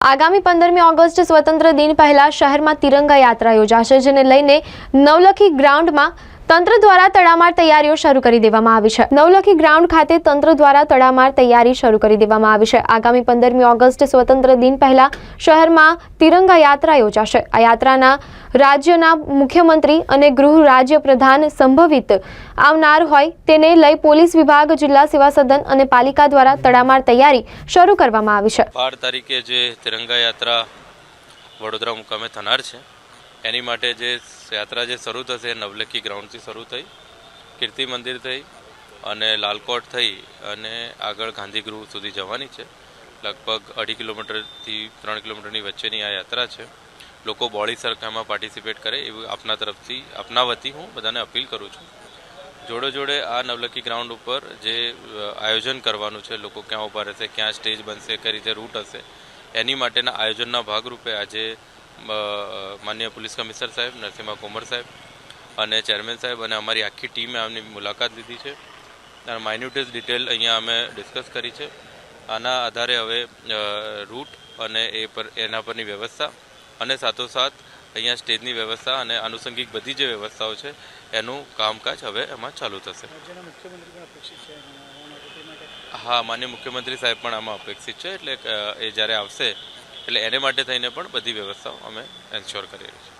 આગામી પંદરમી ઓગસ્ટ સ્વતંત્ર દિન પહેલા શહેરમાં તિરંગા યાત્રા યોજાશે જેને લઈને નવલખી ગ્રાઉન્ડમાં તંત્ર દ્વારા તડામાર તૈયારીઓ શરૂ કરી દેવામાં આવી છે. નવલખી ગ્રાઉન્ડ ખાતે તંત્ર દ્વારા તડામાર તૈયારી શરૂ કરી દેવામાં આવી છે. આગામી પંદરમી ઓગસ્ટ સ્વતંત્ર દિન પહેલા શહેરમાં તિરંગા યાત્રા યોજાશે. આ યાત્રાના રાજ્યના મુખ્યમંત્રી અને ગૃહ રાજ્ય પ્રધાન સંભવિત આવનાર હોય તેને લઈ પોલીસ વિભાગ, જિલ્લા સેવા સદન અને પાલિકા દ્વારા તડામાર તૈયારી શરૂ કરવામાં આવી છે. બાર તારીખે જે તિરંગા યાત્રા વડોદરા મુકામે થનાર છે. એની માટે જે યાત્રા જે શરૂ થશે, એ નવલખી ગ્રાઉન્ડથી શરૂ થઈ, કીર્તિ મંદિર થઈ અને લાલકોટ થઈ અને આગળ ગાંધીગૃહ સુધી જવાની છે. લગભગ અઢી કિલોમીટરથી ત્રણ કિલોમીટરની વચ્ચેની આ યાત્રા છે. લોકો બોડી સરખામાં પાર્ટિસિપેટ કરે એવું આપના તરફથી આપના વતી હું બધાને અપીલ કરું છું. જોડે જોડે આ નવલખી ગ્રાઉન્ડ ઉપર જે આયોજન કરવાનું છે, લોકો ક્યાં ઊભા રહેશે, ક્યાં સ્ટેજ બનશે, કઈ રીતે રૂટ હશે, એની માટેના આયોજનના ભાગરૂપે આજે અ, માનનીય પોલીસ કમિશનર સાહેબ નરસિંહા કોમર સાહેબ અને ચેરમેન સાહેબ અને અમારી આખી ટીમે આમની મુલાકાત લીધી છે. અને માઇન્યુટેસ ડિટેલ અહીંયા અમે ડિસ્કસ કરી છે. આના આધારે હવે રૂટ અને એ પર એના પરની વ્યવસ્થા અને સાથોસાથ અહીંયા સ્ટેજની વ્યવસ્થા અને આનુષંગિક બધી જે વ્યવસ્થાઓ છે એનું કામકાજ હવે એમાં ચાલુ થશે. હા માન્ય મુખ્યમંત્રી સાહેબ પણ આમાં અપેક્ષિત છે એટલે એ જ્યારે આવશે એટલે એને માટે થઈને પણ બધી વ્યવસ્થાઓ અમે એન્શ્યોર કરી રહી છે.